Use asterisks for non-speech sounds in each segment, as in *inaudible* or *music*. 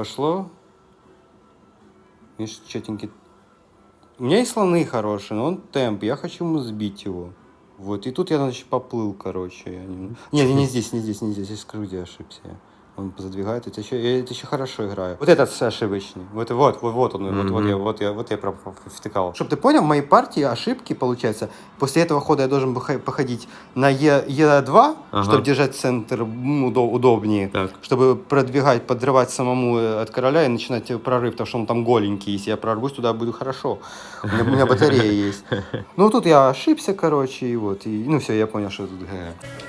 пошло. Видишь, четенький. У меня есть слоны хорошие, но он темп. Я хочу ему сбить его. Вот, и тут я, значит, поплыл, короче. Я не... Не, не здесь, не здесь, не здесь. Я скажу, где ошибся. Он задвигает, это еще, я это еще хорошо играю. Вот этот ошибочный. Вот, вот, вот, вот он, вот, вот я, вот я, вот я прям втыкал. Чтобы ты понял, в моей партии ошибки, получается, после этого хода я должен был хо- походить на Е, Е2, Ага. чтобы держать центр м, удо- удобнее Так. чтобы продвигать, подрывать самому э, от короля и начинать э, прорыв, потому что он там голенький. Если я прорвусь туда, буду хорошо. У меня, у меня батарея *laughs* есть. Ну, тут я ошибся, короче, и вот. И, ну, все, я понял, что тут... ГГ.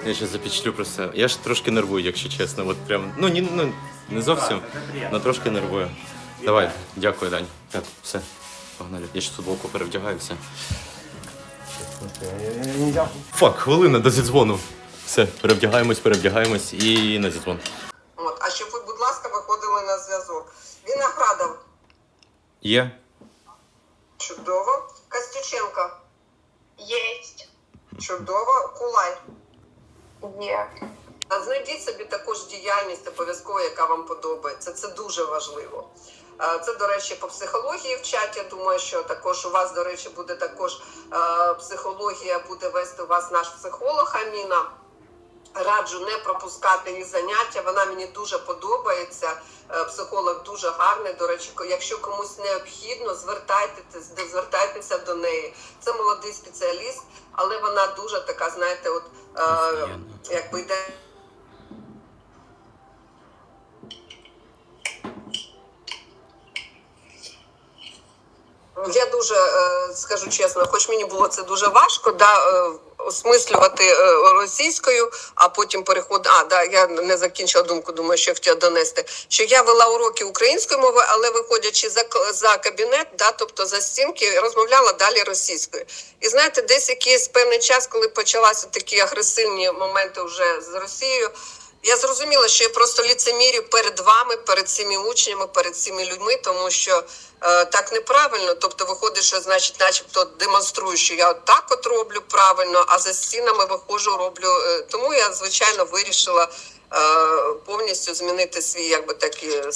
Я ще запечатлю просто. Я ж трошки нервую, якщо чесно. От прям, ну, ні, ну не зовсім, але трошки нервую. Давай, дякую, Дань. Так, все. Погнали. Я ще футболку перевдягаю, все. Фак, хвилина до зідзвону. Все, перевдягаємось, перевдягаємось і на зідзвон. От, а щоб ви, будь ласка, виходили на зв'язок. Виноградов, Є? чудово. Костюченко, Єсть. чудово. Кулай. Є. А знайдіть собі також діяльність обов'язково, яка вам подобається. Це дуже важливо. Це, до речі, по психології вчать. Я думаю, що також у вас, до речі, буде також психологія, буде вести у вас наш психолог Аміна. Раджу не пропускати її заняття. Вона мені дуже подобається. Е, Психолог дуже гарний. До речі, якщо комусь необхідно, звертайтеся, звертайтеся до неї. Це молодий спеціаліст, але вона дуже така, знаєте, от е, якби йде. Дуже е, скажу чесно, хоч мені було це дуже важко, да, е, осмислювати е, російською, а потім переходити. А, да, я не закінчила думку, думаю, що я хотіла донести. Що я вела уроки української мови, але виходячи за, за кабінет, да, тобто за стінки, розмовляла далі російською. І знаєте, десь якийсь певний час, коли почалися такі агресивні моменти вже з Росією. Я зрозуміла, що я просто ліцемірю перед вами, перед цими учнями, перед цими людьми, тому що е, так неправильно. Тобто, виходить, що значить, начебто демонструю, що я так от роблю правильно, а за стінами виходжу, роблю. е, тому я звичайно вирішила. е, Повністю змінити свій якби такий е,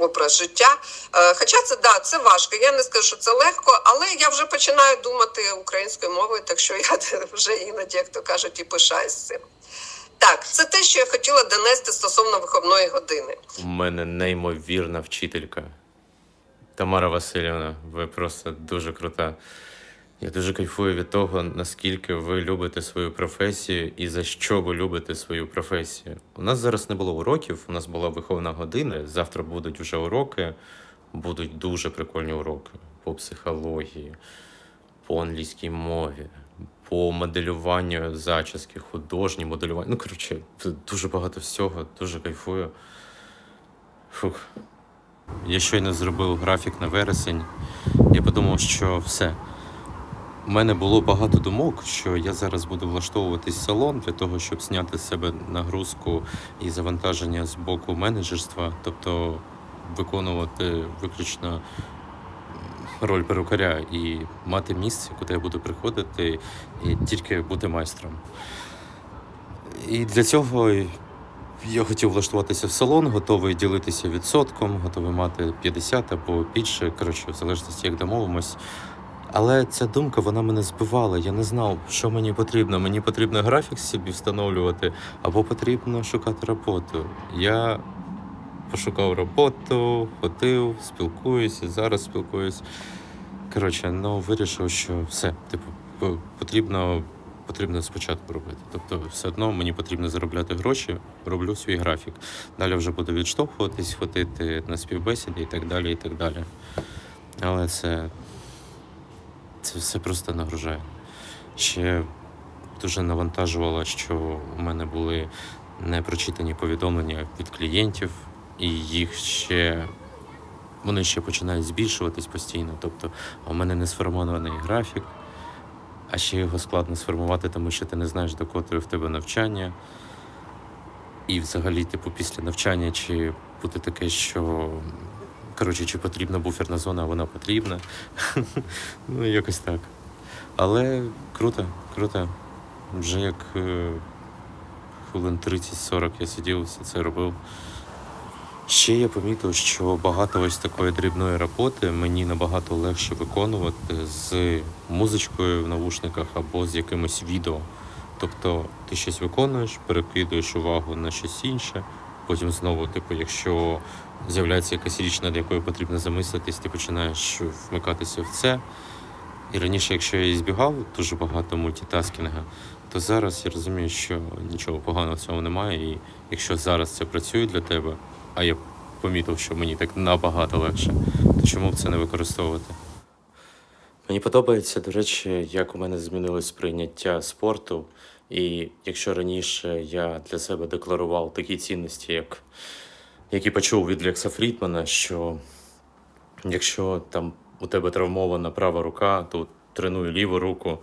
образ життя. Е, Хоча це да, це важко. Я не скажу, що це легко, але я вже починаю думати українською мовою, так що я *laughs* вже іноді, як то кажуть, і пишаюсь цим. Так, це те, що я хотіла донести стосовно виховної години. У мене неймовірна вчителька. Тамара Васильівна, ви просто дуже крута. Я дуже кайфую від того, наскільки ви любите свою професію і за що ви любите свою професію. У нас зараз не було уроків, у нас була виховна година. Завтра будуть вже уроки, будуть дуже прикольні уроки по психології, по англійській мові, по моделюванню зачіски, художнє моделювання. Ну, коротше, дуже багато всього, дуже кайфую. Фух. Я щойно зробив графік на вересень. Я подумав, що все. У мене було багато думок, що я зараз буду влаштовуватись в салон для того, щоб зняти з себе нагрузку і завантаження з боку менеджерства, тобто виконувати виключно роль перукаря і мати місце, куди я буду приходити і тільки бути майстром. І для цього я хотів влаштуватися в салон, готовий ділитися відсотком, готовий мати 50 або більше, коротше, в залежності, як домовимось. Але ця думка вона мене збивала. Я не знав, що мені потрібно. Мені потрібно графік собі встановлювати, або потрібно шукати роботу. Я пошукав роботу, ходив, спілкуюся, зараз спілкуюсь. Коротше, ну вирішив, що все, типу, потрібно, потрібно спочатку робити. Тобто, все одно мені потрібно заробляти гроші, роблю свій графік. Далі вже буду відштовхуватись, ходити на співбесіди і так далі, і так далі. Але це, це все просто нагружає. Ще дуже навантажувало, що у мене були непрочитані повідомлення від клієнтів, і їх ще вони ще починають збільшуватись постійно. Тобто, у мене не сформований графік, а ще його складно сформувати, тому що ти не знаєш, до котрої в тебе навчання. І взагалі, типу, після навчання, чи буде таке, що. Коротше, чи потрібна буферна зона, а вона потрібна. *laughs* ну, якось так. Але круто, круто. Вже як е, хвилин 30-40 я сидів, все це робив. Ще я помітив, що багато ось такої дрібної роботи мені набагато легше виконувати з музичкою в навушниках або з якимось відео. Тобто ти щось виконуєш, перекидуєш увагу на щось інше, потім знову, типу, якщо з'являється якась річ, над якою потрібно замислитись, ти починаєш вмикатися в це. І раніше, якщо я збігав дуже багато мультитаскінга, то зараз я розумію, що нічого поганого в цьому немає. І якщо зараз це працює для тебе, а я помітив, що мені так набагато легше, то чому б це не використовувати? Мені подобається, до речі, як у мене змінилось сприйняття спорту. І якщо раніше я для себе декларував такі цінності, як які почув від Лекса Фрідмана, що якщо там у тебе травмована права рука, то тренуй ліву руку.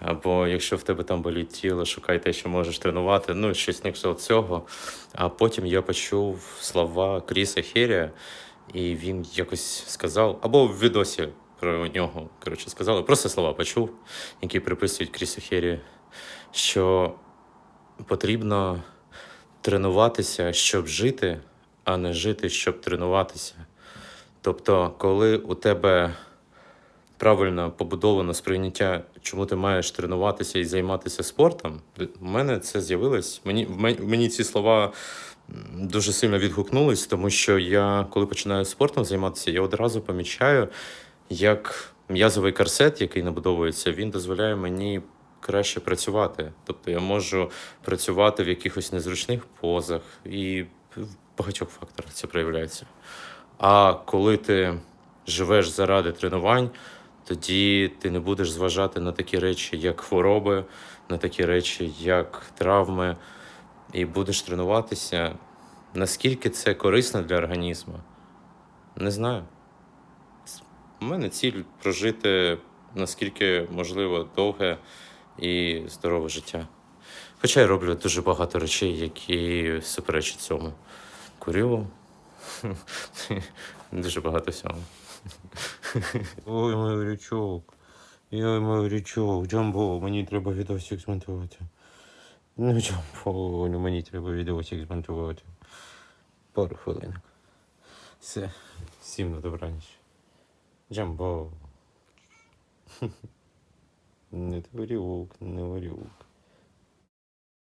Або якщо в тебе там болить тіло, шукай те, що можеш тренувати. Ну, щось на цього. А потім я почув слова Кріса Херія, і він якось сказав, або в відосі про нього, коротше, сказали, просто слова почув, які приписують Крісу Херію, що потрібно тренуватися, щоб жити, а не жити, щоб тренуватися. Тобто, коли у тебе правильно побудовано сприйняття, чому ти маєш тренуватися і займатися спортом, у мене це з'явилось. Мені, в мені ці слова дуже сильно відгукнулись, тому що я, коли починаю спортом займатися, я одразу помічаю, як м'язовий корсет, який набудовується, він дозволяє мені краще працювати. Тобто я можу працювати в якихось незручних позах і в багатьох факторах це проявляється. А коли ти живеш заради тренувань, тоді ти не будеш зважати на такі речі, як хвороби, на такі речі, як травми, і будеш тренуватися. Наскільки це корисно для організму? Не знаю. У мене ціль прожити наскільки можливо довге і здорове життя. Хоча я роблю дуже багато речей, які суперечать цьому. Курю, *laughs* Дуже багато всього. Ой, мой горячок. Ой, мой горячок. Джамбо, мені треба відосик змонтувати. Ну, Джамбо, ну мені треба відосик змонтувати. Пару хвилинок. Все. Всім на добраніч. Джамбо. *laughs* Не горюк, не горюк.